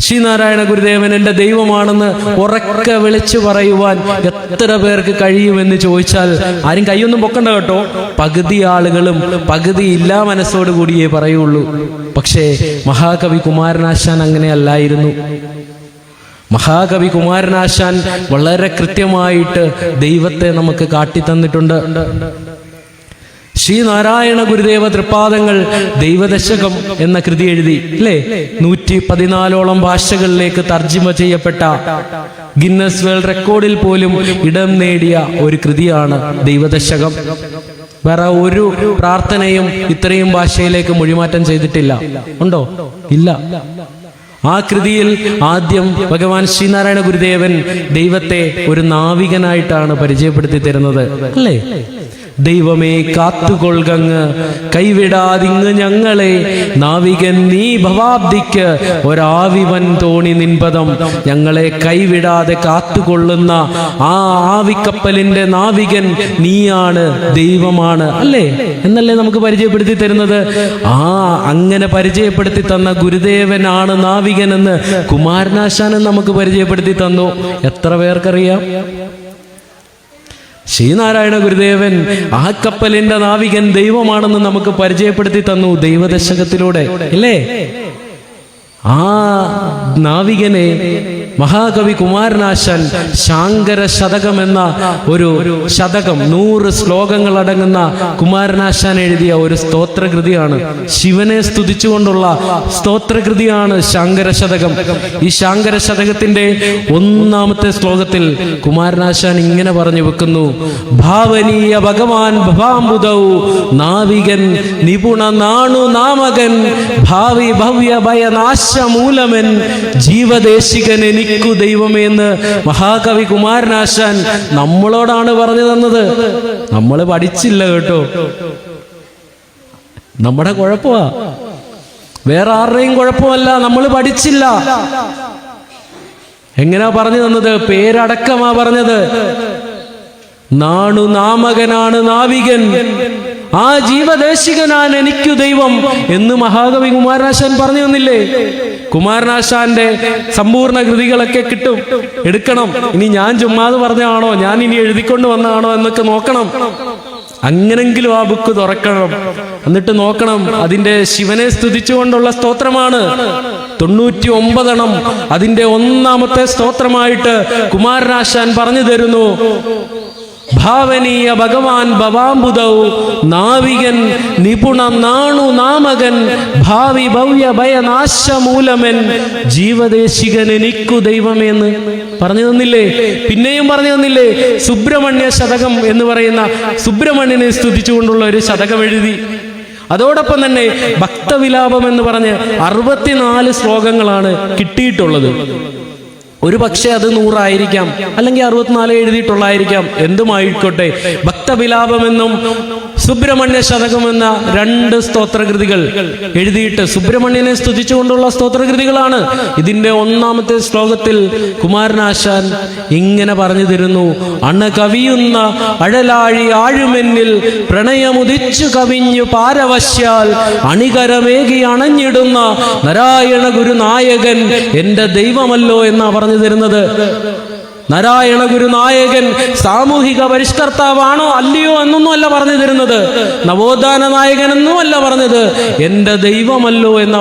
ശ്രീനാരായണ ഗുരുദേവൻ എന്റെ ദൈവമാണെന്ന് ഉറക്കെ വിളിച്ചു പറയുവാൻ എത്ര പേർക്ക് കഴിയുമെന്ന് ചോദിച്ചാൽ ആരും കൈയൊന്നും പൊക്കണ്ട കേട്ടോ. പകുതി ആളുകളും പകുതി ഇല്ലാ മനസ്സോട് കൂടിയേ പറയുള്ളൂ. പക്ഷേ മഹാകവി കുമാരനാശാൻ അങ്ങനെ അല്ലായിരുന്നു മഹാകവി കുമാരനാശാൻ വളരെ കൃത്യമായിട്ട് ദൈവത്തെ നമുക്ക് കാട്ടിത്തന്നിട്ടുണ്ട്. ശ്രീനാരായണ ഗുരുദേവ തൃപ്പാദങ്ങൾ ദൈവദശകം എന്ന കൃതി എഴുതി അല്ലേ നൂറ്റി പതിനാലോളം ഭാഷകളിലേക്ക് തർജിമ ചെയ്യപ്പെട്ട ഗിന്നസ് വേൾഡ് റെക്കോർഡിൽ പോലും ഇടം നേടിയ ഒരു കൃതിയാണ് ദൈവദശകം. വേറെ ഒരു പ്രാർത്ഥനയും ഇത്രയും ഭാഷയിലേക്ക് മൊഴിമാറ്റം ചെയ്തിട്ടില്ല. ഉണ്ടോ? ഇല്ല. ആ കൃതിയിൽ ആദ്യം ഭഗവാൻ ശ്രീനാരായണ ഗുരുദേവൻ ദൈവത്തെ ഒരു നാവികനായിട്ടാണ് പരിചയപ്പെടുത്തി തരുന്നത് അല്ലേ? ദൈവമേ കാത്തുകൊൾകങ്ങ് കൈവിടാതിങ്ങ് ഞങ്ങളെ. നാവികൻ നീ ഭവാബ്ദിക്ക് ഒരാവിവൻ തോണി നിൻപദം. ഞങ്ങളെ കൈവിടാതെ കാത്തുകൊള്ളുന്ന ആ ആവിക്കപ്പലിന്റെ നാവികൻ നീയാണ് ദൈവമാണ്. അല്ലേ? എന്നല്ലേ നമുക്ക് പരിചയപ്പെടുത്തി തരുന്നത്? ആ അങ്ങനെ പരിചയപ്പെടുത്തി തന്ന ഗുരുദേവനാണ് നാവികൻ എന്ന് കുമാരനാശാനൻ നമുക്ക് പരിചയപ്പെടുത്തി തന്നു. എത്ര പേർക്കറിയാം? ശ്രീനാരായണ ഗുരുദേവൻ ആ കപ്പലിന്റെ നാവികൻ ദൈവമാണെന്ന് നമുക്ക് പരിചയപ്പെടുത്തി തന്നു ദൈവദശകത്തിലൂടെ അല്ലേ? ആ നാവികനെ മഹാകവി കുമാരനാശാൻ ശാങ്കര ശതകം എന്ന ഒരു ശതകം നൂറ് ശ്ലോകങ്ങൾ അടങ്ങുന്ന കുമാരനാശാൻ എഴുതിയ ഒരു സ്തോത്രകൃതിയാണ്. ശിവനെ സ്തുതിച്ചുകൊണ്ടുള്ള സ്തോത്രകൃതിയാണ് ശാങ്കര ശതകം. ഈ ശാങ്കര ശതകത്തിന്റെ ഒന്നാമത്തെ ശ്ലോകത്തിൽ കുമാരനാശാൻ ഇങ്ങനെ പറഞ്ഞു വെക്കുന്നു ഭാവനീയ ഭഗവാൻ ഭവാംബുദൗ നാവികൻ നിപുണ നാണു നാമകൻ ഭാവി ഭവ്യ ഭയനാശമൂലമൻ ജീവദേശികൻ എനിക്കു ദൈവമേ എന്ന് മഹാകവി കുമാരനാശാൻ നമ്മളോടാണ് പറഞ്ഞു തന്നത്. നമ്മൾ പഠിച്ചില്ല കേട്ടോ. നമ്മുടെ കുഴപ്പമാ. വേറെ ആരുടെയും കുഴപ്പമല്ല. നമ്മൾ പഠിച്ചില്ല. എങ്ങനെയാ പറഞ്ഞു തന്നത്? പേരടക്കമാ പറഞ്ഞത്. നാണു നാമകനാണ് നാവികൻ. ആ ജീവദേശികനാണ് എനിക്കു ദൈവം എന്ന് മഹാകവി കുമാരനാശാൻ പറഞ്ഞു തന്നില്ലേ? കുമാരനാശാന്റെ സമ്പൂർണ കൃതികളൊക്കെ കിട്ടും. എടുക്കണം. ഇനി ഞാൻ ചുമ്മാതെ പറഞ്ഞാണോ ഞാൻ ഇനി എഴുതിക്കൊണ്ട് വന്നതാണോ എന്നൊക്കെ നോക്കണം. അങ്ങനെങ്കിലും ആ ബുക്ക് തുറക്കണം. എന്നിട്ട് നോക്കണം. അതിന്റെ ശിവനെ സ്തുതിച്ചുകൊണ്ടുള്ള സ്തോത്രമാണ്. തൊണ്ണൂറ്റി ഒമ്പതെണ്ണം അതിന്റെ ഒന്നാമത്തെ സ്തോത്രമായിട്ട് കുമാരനാശാൻ പറഞ്ഞു തരുന്നു. ഭാവനീയ ഭഗവാൻ ഭവാംബുദൗ നാവികൻ നിപുണ നാണു നാമകൻ ഭാവി ഭവ്യ ഭയനാശമൂലമൻ ജീവദേശികൻ എനിക്കു ദൈവമെന്ന് പറഞ്ഞു തന്നില്ലേ? പിന്നെയും പറഞ്ഞു തന്നില്ലേ? സുബ്രഹ്മണ്യ ശതകം എന്ന് പറയുന്ന സുബ്രഹ്മണ്യനെ സ്തുതിച്ചുകൊണ്ടുള്ള ഒരു ശതകം എഴുതി. അതോടൊപ്പം തന്നെ ഭക്തവിലാപം എന്ന് പറഞ്ഞ് അറുപത്തിനാല് ശ്ലോകങ്ങളാണ് കിട്ടിയിട്ടുള്ളത്. ഒരു പക്ഷേ അത് നൂറായിരിക്കാം അല്ലെങ്കിൽ അറുപത്തിനാല് എഴുതിയിട്ടുള്ളായിരിക്കാം എന്തുമായിക്കോട്ടെ? ഭക്തവിലാപമെന്നും സുബ്രഹ്മണ്യ ശതകം എന്ന രണ്ട് സ്തോത്രകൃതികൾ എഴുതിയിട്ട് സുബ്രഹ്മണ്യനെ സ്തുതിച്ചുകൊണ്ടുള്ള സ്തോത്രകൃതികളാണ്. ഇതിന്റെ ഒന്നാമത്തെ ശ്ലോകത്തിൽ കുമാരനാശാൻ ഇങ്ങനെ പറഞ്ഞു തരുന്നു അണ കവിയുന്ന അഴലാഴി ആഴുമെന്നിൽ പ്രണയമുദിച്ചു കവിഞ്ഞു പാരവശ്യാൽ അണികരമേകി അണഞ്ഞിടുന്ന നാരായണ ഗുരുനായകൻ എന്റെ ദൈവമല്ലോ എന്നാ പറഞ്ഞു തരുന്നത് നാരായണ ഗുരുനായകൻ സാമൂഹിക പരിഷ്കർത്താവാണോ അല്ലയോ എന്നൊന്നും അല്ല പറഞ്ഞു തരുന്നത് നവോത്ഥാന നായകൻ എന്നും അല്ല പറഞ്ഞത്. എന്റെ ദൈവമല്ലോ എന്ന